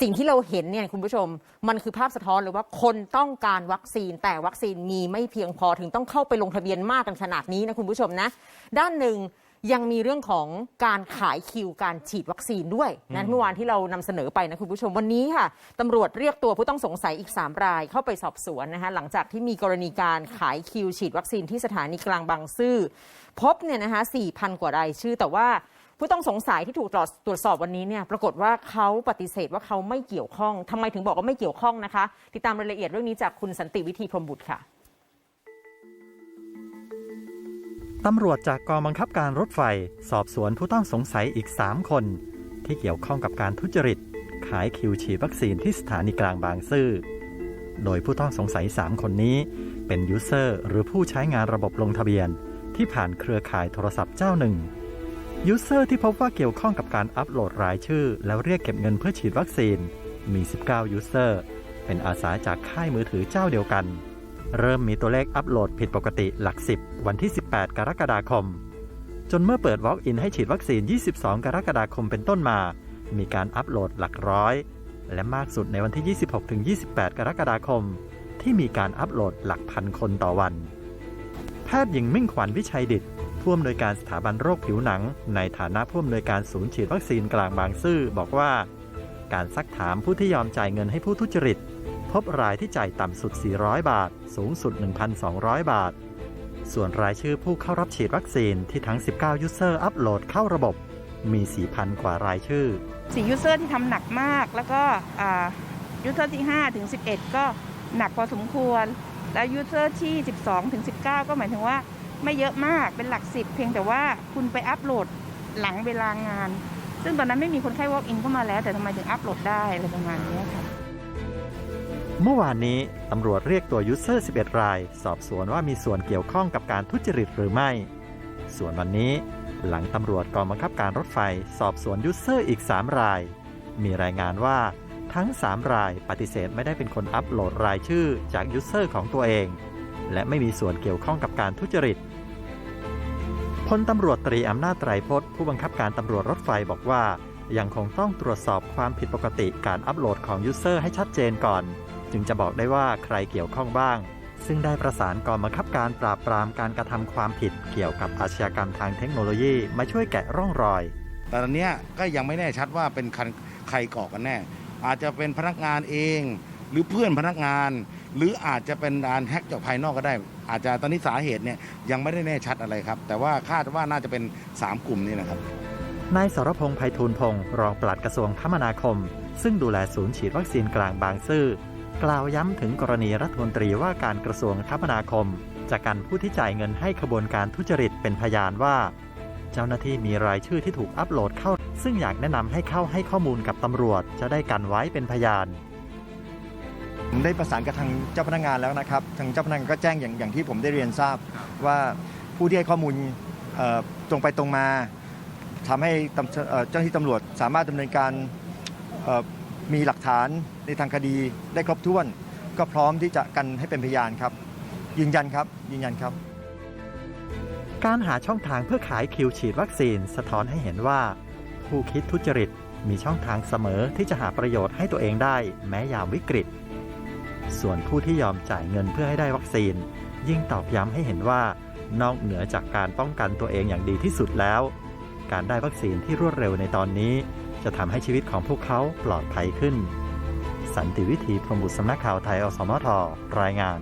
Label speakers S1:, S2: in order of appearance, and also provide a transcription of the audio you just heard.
S1: สิ่งที่เราเห็นเนี่ยคุณผู้ชม มันคือภาพสะท้อนเลยว่าคนต้องการวัคซีนแต่วัคซีนมีไม่เพียงพอถึงต้องเข้าไปลงทะเบียนมากกันขนาดนี้นะคุณผู้ชมนะ ด้านหนึ่งยังมีเรื่องของการขายคิวการฉีดวัคซีนด้วยนะเมื่อวานที่เรานำเสนอไปนะคุณผู้ชมวันนี้ค่ะตำรวจเรียกตัวผู้ต้องสงสัยอีก 3 รายเข้าไปสอบสวนนะคะหลังจากที่มีกรณีการขายคิวฉีดวัคซีนที่สถานีกลางบางซื่อ พบเนี่ยนะคะ4,000 กว่ารายชื่อแต่ว่า ผู้ต้องสงสัยที่ถูกตรวจสอบวันนี้เนี่ยปรากฏว่าเขาปฏิเสธว่าเขาไม่เกี่ยวข้องทำไมถึงบอกว่าไม่เกี่ยวข้องนะคะ ติดตามรายละเอียดเรื่องนี้จากคุณสันติวิธีพรมบุตรค่ะ
S2: ตำรวจจากกองบังคับการรถไฟ สอบสวนผู้ต้องสงสัยอีก 3 คน ที่เกี่ยวข้องกับการทุจริต ขายคิวฉีดวัคซีนที่สถานีกลางบางซื่อ โดยผู้ต้องสงสัย 3 คนนี้ เป็นยูเซอร์หรือผู้ใช้งานระบบลงทะเบียน ที่ผ่านเครือข่ายโทรศัพท์เจ้าหนึ่ง ยูเซอร์ที่พบว่าเกี่ยวข้องกับการอัปโหลดรายชื่อ แล้วเรียกเก็บเงินเพื่อฉีดวัคซีนมี 19 ยูเซอร์ เป็นอาสาจากค่ายมือถือเจ้าเดียวกัน เริ่มมีตัวเลขอัปโหลดผิดปกติหลัก 10 วันที่ 18 กรกฎาคม จนเมื่อเปิด Walk-in ให้ฉีดวัคซีน 22 กรกฎาคมเป็นต้นมา มีการอัปโหลดหลักร้อย และมากสุดในวันที่ 26-28 กรกฎาคม ที่มีการอัปโหลดหลักพันคนต่อวัน แพทย์หญิงมิ่งขวัญวิชัยดิต ผู้อำนวยการสถาบันโรคผิวหนัง ในฐานะผู้อำนวยการศูนย์ฉีดวัคซีนกลางบางซื่อบอกว่า การซักถามผู้ที่ยอมจ่ายเงินให้ผู้ทุจริต พบรายที่จ่ายต่ำสุด 400 บาท สูงสุด 1,200 บาท ส่วนรายชื่อผู้เข้ารับฉีดวัคซีนที่ทั้ง 19 ยูเซอร์อัปโหลดเข้าระบบ มี 4,000 กว่ารายชื่อ
S3: สี่ยูเซอร์ที่ทำหนักมาก แล้วก็ยูเซอร์ที่5ถึง11 ก็หนักพอสมควร แล้วยูเซอร์ที่ 12ถึง19 ก็หมายถึงว่า ไม่เยอะมากเป็นหลักสิบเพียงแต่ว่าคุณไปอัปโหลดหลังเวลางาน ซึ่งตอนนั้นไม่มีคนไข้ walk in เข้ามาแล้ว แต่ทำไมถึงอัปโหลดได้อะไรประมาณนี้ค่ะ
S2: เมื่อวานนี้ตำรวจเรียกตัวยูเซอร์ 11 ราย สอบสวนว่ามีส่วนเกี่ยวข้องกับการทุจริตหรือไม่ ส่วนวันนี้ หลังตำรวจกองบังคับการรถไฟ สอบสวนยูเซอร์อีก 3 ราย มีรายงานว่าทั้ง 3 รายปฏิเสธไม่ได้เป็นคนอัปโหลดรายชื่อจากยูเซอร์ของตัวเอง และไม่มีส่วนเกี่ยวข้องกับการทุจริตพลตำรวจตรีอำนาจไตรพจน์ผู้บังคับการตำรวจรถไฟบอกว่า ยังคงต้องตรวจสอบความผิดปกติการอัปโหลดของยูเซอร์ให้ชัดเจนก่อน จึงจะบอกได้ว่าใครเกี่ยวข้องบ้าง ซึ่งได้ประสานกองบังคับการปราบปรามการกระทำความผิดเกี่ยวกับอาชญากรรมทางเทคโนโลยีมาช่วยแกะร่องรอย
S4: แต่ตอนเนี้ยก็ยังไม่แน่ชัดว่าเป็นใครก่อกันแน่ อาจจะเป็นพนักงานเอง หรือเพื่อนพนักงาน หรืออาจจะเป็นการแฮ็กจากภายนอกก็ได้ อาจจะตอนนี้สาเหตุเนี่ยยังไม่ได้แน่ชัดอะไรครับ แต่ว่าคาดว่าน่าจะเป็น 3 กลุ่มนี้นะครับ
S2: นายสรพงษ์ไพฑูรย์พงศ์รองปลัดกระทรวงคมนาคม ซึ่งดูแลศูนย์ฉีดวัคซีนกลางบางซื่อกล่าวย้ำถึงกรณีรัฐมนตรีว่าการกระทรวงคมนาคม จากการผู้ที่จ่ายเงินให้ขบวนการทุจริตเป็นพยานว่า เจ้าหน้าที่มีรายชื่อที่ถูกอัปโหลดเข้า ซึ่งอยากแนะนำให้เข้าให้ข้อมูลกับตำรวจจะได้กันไว้เป็นพยาน
S5: ได้ประสานกับทางเจ้าพนักงานแล้วนะครับ ทางเจ้าพนักงานก็แจ้งอย่างอย่างที่ผมได้เรียนทราบ ว่าผู้ที่ให้ข้อมูลเอ่อตรงไปตรงมาทำให้ตำเอ่อเจ้าหน้าที่ตำรวจสามารถดำเนินการเอ่อมีหลักฐานในทางคดีได้ครบถ้วน ก็พร้อมที่จะกันให้เป็นพยานครับ ยืนยันครับยืนยันครับ
S2: การหาช่องทางเพื่อขายคิวฉีดวัคซีน สะท้อนให้เห็นว่า ผู้คิดทุจริตมีช่องทางเสมอที่จะหาประโยชน์ให้ตัวเองได้ แม้ยามวิกฤต ส่วนผู้ที่ยอมจ่ายเงินเพื่อให้ได้วัคซีน ยิ่งตอกย้ำให้เห็นว่านอกเหนือจากการป้องกันตัวเองอย่างดีที่สุดแล้ว การได้วัคซีนที่รวดเร็วในตอนนี้ จะทำให้ชีวิตของพวกเขาปลอดภัยขึ้น สันติวิธีพรมบุตรสำนักข่าวไทยอสมทรายงาน